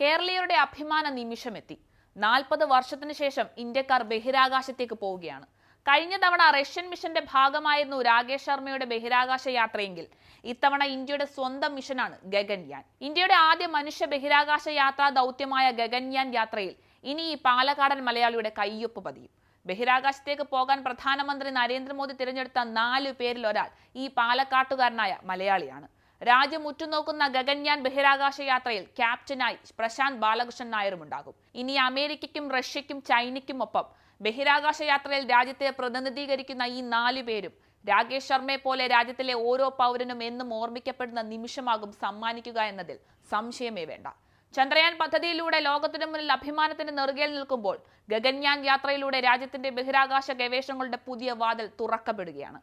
കേരളീയരുടെ അഭിമാന നിമിഷമെത്തി. നാൽപ്പത് വർഷത്തിനു ശേഷം ഇന്ത്യക്കാർ ബഹിരാകാശത്തേക്ക് പോവുകയാണ്. കഴിഞ്ഞ തവണ റഷ്യൻ മിഷന്റെ ഭാഗമായിരുന്നു രാകേഷ് ശർമ്മയുടെ ബഹിരാകാശ യാത്രയെങ്കിൽ. ഇത്തവണ ഇന്ത്യയുടെ സ്വന്തം മിഷനാണ് ഗഗൻയാൻ. ഇന്ത്യയുടെ ആദ്യ മനുഷ്യ ബഹിരാകാശ യാത്രാ ദൗത്യമായ ഗഗൻയാൻ യാത്രയിൽ ഇനി ഈ പാലക്കാടൻ മലയാളിയുടെ കയ്യൊപ്പ് പതിയും. ബഹിരാകാശത്തേക്ക് പോകാൻ പ്രധാനമന്ത്രി നരേന്ദ്രമോദി തിരഞ്ഞെടുത്ത നാലു പേരിൽ ഒരാൾ ഈ പാലക്കാട്ടുകാരനായ മലയാളിയാണ്. രാജ്യം ഉറ്റുനോക്കുന്ന ഗഗൻയാൻ ബഹിരാകാശ യാത്രയിൽ ക്യാപ്റ്റനായി പ്രശാന്ത് ബാലകൃഷ്ണൻ നായരും ഉണ്ടാകും. ഇനി അമേരിക്കയ്ക്കും റഷ്യയ്ക്കും ചൈനയ്ക്കും ഒപ്പം ബഹിരാകാശ യാത്രയിൽ രാജ്യത്തെ പ്രതിനിധീകരിക്കുന്ന ഈ നാലു പേരും രാകേഷ് ശർമ്മയെ പോലെ രാജ്യത്തിലെ ഓരോ പൗരനും എന്നും ഓർമ്മിക്കപ്പെടുന്ന നിമിഷമാകും സമ്മാനിക്കുക എന്നതിൽ സംശയമേ വേണ്ട. ചന്ദ്രയാൻ പദ്ധതിയിലൂടെ ലോകത്തിനു മുന്നിൽ അഭിമാനത്തിന് നെറുകയിൽ നിൽക്കുമ്പോൾ ഗഗൻയാൻ യാത്രയിലൂടെ രാജ്യത്തിന്റെ ബഹിരാകാശ ഗവേഷണങ്ങളുടെ പുതിയ വാതിൽ തുറക്കപ്പെടുകയാണ്.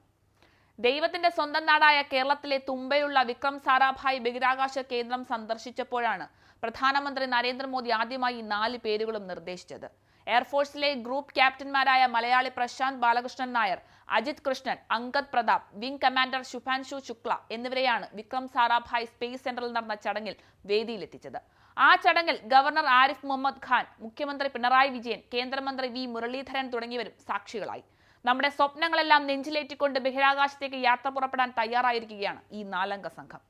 ദൈവത്തിന്റെ സ്വന്തം നാടായ കേരളത്തിലെ തുമ്പയുള്ള വിക്രം സാരാഭായ് ബഹിരാകാശ കേന്ദ്രം സന്ദർശിച്ചപ്പോഴാണ് പ്രധാനമന്ത്രി നരേന്ദ്രമോദി ആദ്യമായി നാല് പേരുകളും നിർദ്ദേശിച്ചത്. എയർഫോഴ്സിലെ ഗ്രൂപ്പ് ക്യാപ്റ്റന്മാരായ മലയാളി പ്രശാന്ത് ബാലകൃഷ്ണൻ നായർ അജിത് കൃഷ്ണൻ അങ്കദ് പ്രതാപ് വിംഗ് കമാൻഡർ ശുഭാൻഷു ശുക്ല എന്നിവരെയാണ് വിക്രം സാരാഭായ് സ്പേസ് സെന്ററിൽ നടന്ന ചടങ്ങിൽ വേദിയിലെത്തിച്ചത്. ആ ചടങ്ങിൽ ഗവർണർ ആരിഫ് മുഹമ്മദ് ഖാൻ മുഖ്യമന്ത്രി പിണറായി വിജയൻ കേന്ദ്രമന്ത്രി വി മുരളീധരൻ തുടങ്ങിയവരും സാക്ഷികളായി. നമ്മുടെ സ്വപ്നങ്ങളെല്ലാം നെഞ്ചിലേറ്റിക്കൊണ്ട് ബഹിരാകാശത്തേക്ക് യാത്ര പുറപ്പെടാൻ തയ്യാറായിരിക്കുകയാണ് ഈ നാലംഗ സംഘം.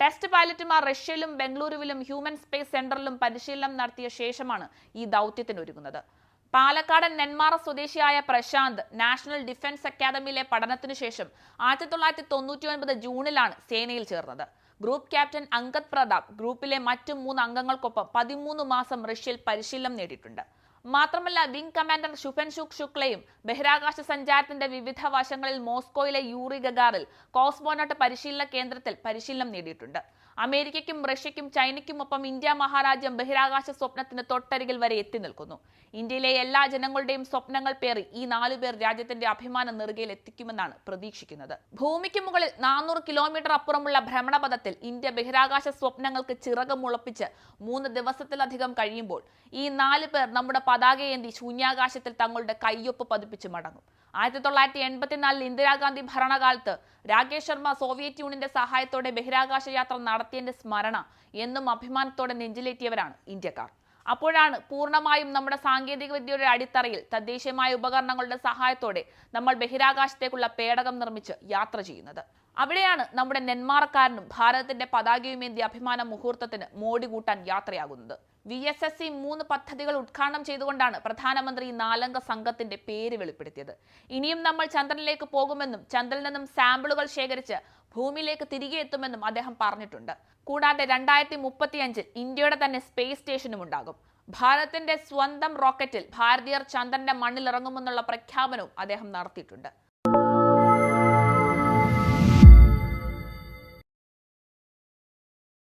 ടെസ്റ്റ് പൈലറ്റുമാർ റഷ്യയിലും ബംഗളൂരുവിലും ഹ്യൂമൻ സ്പേസ് സെന്ററിലും പരിശീലനം നടത്തിയ ശേഷമാണ് ഈ ദൗത്യത്തിനൊരുങ്ങുന്നത്. പാലക്കാടൻ നെന്മാറ സ്വദേശിയായ പ്രശാന്ത് നാഷണൽ ഡിഫൻസ് അക്കാദമിയിലെ പഠനത്തിനു ശേഷം ആയിരത്തി തൊള്ളായിരത്തി തൊണ്ണൂറ്റി ഒൻപത് ജൂണിലാണ് സേനയിൽ ചേർന്നത്. ഗ്രൂപ്പ് ക്യാപ്റ്റൻ അങ്കദ് പ്രതാപ് ഗ്രൂപ്പിലെ മറ്റു മൂന്ന് അംഗങ്ങൾക്കൊപ്പം പതിമൂന്ന് മാസം റഷ്യയിൽ പരിശീലനം നേടിയിട്ടുണ്ട്. മാത്രമല്ല വിംഗ് കമാൻഡർ ശുഭൻഷുക് ശുക്ലയും ബഹിരാകാശ സഞ്ചാരത്തിന്റെ വിവിധ വശങ്ങളിൽ മോസ്കോയിലെ യൂറി ഗഗാറിൽ കോസ്മോനോട്ട് പരിശീലന കേന്ദ്രത്തിൽ പരിശീലനം നേടിയിട്ടുണ്ട്. അമേരിക്കയ്ക്കും റഷ്യയ്ക്കും ചൈനയ്ക്കുമൊപ്പം ഇന്ത്യ മഹാരാജ്യം ബഹിരാകാശ സ്വപ്നത്തിന് തൊട്ടരികിൽ വരെ എത്തി നിൽക്കുന്നു. ഇന്ത്യയിലെ എല്ലാ ജനങ്ങളുടെയും സ്വപ്നങ്ങൾ പേറി ഈ നാലു പേർ രാജ്യത്തിന്റെ അഭിമാന നെറുകയിൽ എത്തിക്കുമെന്നാണ് പ്രതീക്ഷിക്കുന്നത്. ഭൂമിക്ക് മുകളിൽ നാനൂറ് കിലോമീറ്റർ അപ്പുറമുള്ള ഭ്രമണപഥത്തിൽ ഇന്ത്യ ബഹിരാകാശ സ്വപ്നങ്ങൾക്ക് ചിറകം മുളപ്പിച്ച് മൂന്ന് ദിവസത്തിലധികം കഴിയുമ്പോൾ ഈ നാല് പേർ നമ്മുടെ പതാകയേന്തി ശൂന്യാകാശത്തിൽ തങ്ങളുടെ കയ്യൊപ്പ് പതിപ്പിച്ച് മടങ്ങും. ആയിരത്തി തൊള്ളായിരത്തി എൺപത്തിനാലിൽ ഇന്ദിരാഗാന്ധി ഭരണകാലത്ത് രാകേഷ് ശർമ്മ സോവിയറ്റ് യൂണിയന്റെ സഹായത്തോടെ ബഹിരാകാശ യാത്ര നടത്തിയതിന്റെ സ്മരണ എന്നും അഭിമാനത്തോടെ നെഞ്ചിലേറ്റിയവരാണ് ഇന്ത്യക്കാർ. അപ്പോഴാണ് പൂർണമായും നമ്മുടെ സാങ്കേതിക വിദ്യയുടെ അടിത്തറയിൽ തദ്ദേശീയമായ ഉപകരണങ്ങളുടെ സഹായത്തോടെ നമ്മൾ ബഹിരാകാശത്തേക്കുള്ള പേടകം നിർമ്മിച്ച് യാത്ര ചെയ്യുന്നത്. അവിടെയാണ് നമ്മുടെ നെന്മാറക്കാരനും ഭാരതത്തിന്റെ പതാകയുമേന്തിയ അഭിമാന മുഹൂർത്തത്തിന് മോടി കൂട്ടാൻ യാത്രയാകുന്നത്. വി എസ് എസ് സി മൂന്ന് പദ്ധതികൾ ഉദ്ഘാടനം ചെയ്തുകൊണ്ടാണ് പ്രധാനമന്ത്രി നാലംഗ സംഘത്തിന്റെ പേര് വെളിപ്പെടുത്തിയത്. ഇനിയും നമ്മൾ ചന്ദ്രനിലേക്ക് പോകുമെന്നും ചന്ദ്രനിൽ നിന്നും സാമ്പിളുകൾ ശേഖരിച്ച് ഭൂമിയിലേക്ക് തിരികെ എത്തുമെന്നും അദ്ദേഹം പറഞ്ഞിട്ടുണ്ട്. കൂടാതെ രണ്ടായിരത്തി മുപ്പത്തിയഞ്ചിൽ ഇന്ത്യയുടെ തന്നെ സ്പേസ് സ്റ്റേഷനും ഉണ്ടാകും. ഭാരതത്തിന്റെ സ്വന്തം റോക്കറ്റിൽ ഭാരതീയർ ചന്ദ്രന്റെ മണ്ണിലിറങ്ങുമെന്നുള്ള പ്രഖ്യാപനവും അദ്ദേഹം നടത്തിയിട്ടുണ്ട്.